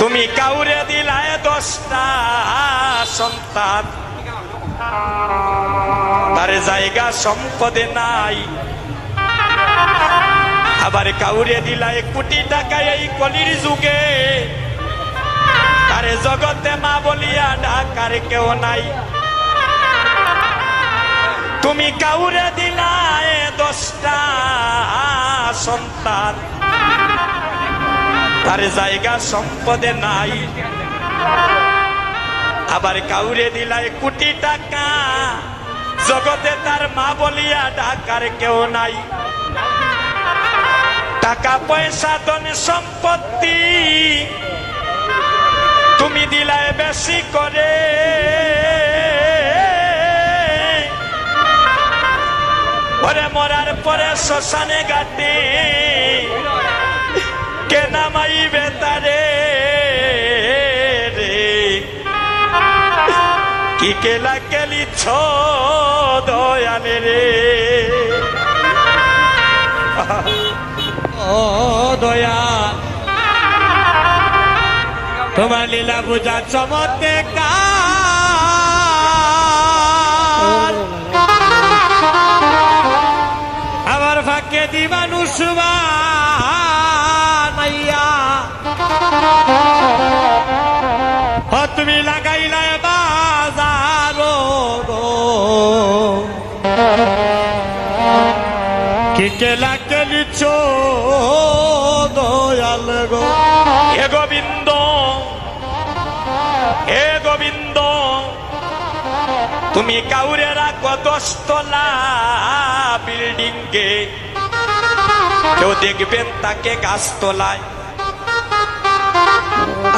তুমি কাউরে দিলায় দশটা সন্তান। তার জায়গা সম্পদে নাই। আবার কাউরে দিলায় কোটি টাকা এই কলির যুগে। তারে জগতে মা বলিয়া ডাকার কেউ নাই। তুমি কাউরে দিলায় দশটা সন্তান। তার জায়গা সম্পদে নাই। আবার কাউরে দিলায় কোটি টাকা। জগতে তার মা বলিয়া ডাকার কেউ নাই। টাকা, পয়সা, ধন, সম্পত্তি তুমি দিলায় বেশি করে। ওরে মরার পরে শ্মশানে গাটে কে নামাইবে তারে রে? কি কেলা কেলি ছ দয়ালে রে? ও দয়া। তোমার লীলা পূজা চমতে আমার ফাঁকে দি কেলা কেলিছ দয়াল গো? হে গোবিন্দ হে গোবিন্দ, তুমি কাউরে রাখো দশতলা বিল্ডিং কে কেউ দেখবেন তাকে গাছতলায়।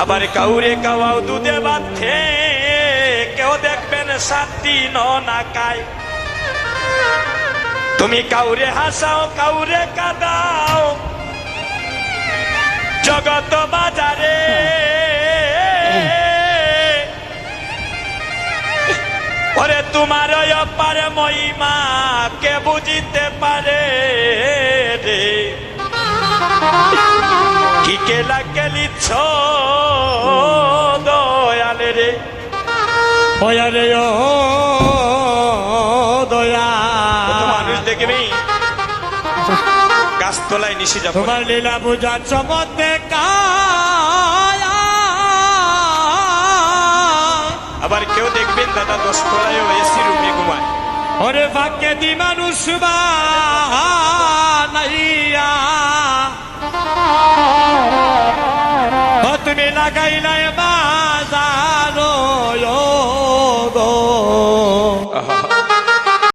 আবার কাউরে কাওয়াও দুধে বাঁধে, কেউ দেখবেন সাত দিন নাকায়। তুমি কাউরে হাসাও, কাউরে কাদাও। জগত বাজারে। ওরে তোমার অপার মহিমা কে বুঝিতে পারে রে? কি কেলা কেলিছ দয়ালে রে? ওয়া রে ও দেখবি গাছতলায় নিশি যাব তোমার লীলা চমতে আবার কেউ দেখবেন দাদা দশতলায় এসি রুমে ঘুমায়। ওরে ভাগ্যে দি মানুষ ও তুমি লাগাইলাই বাজারো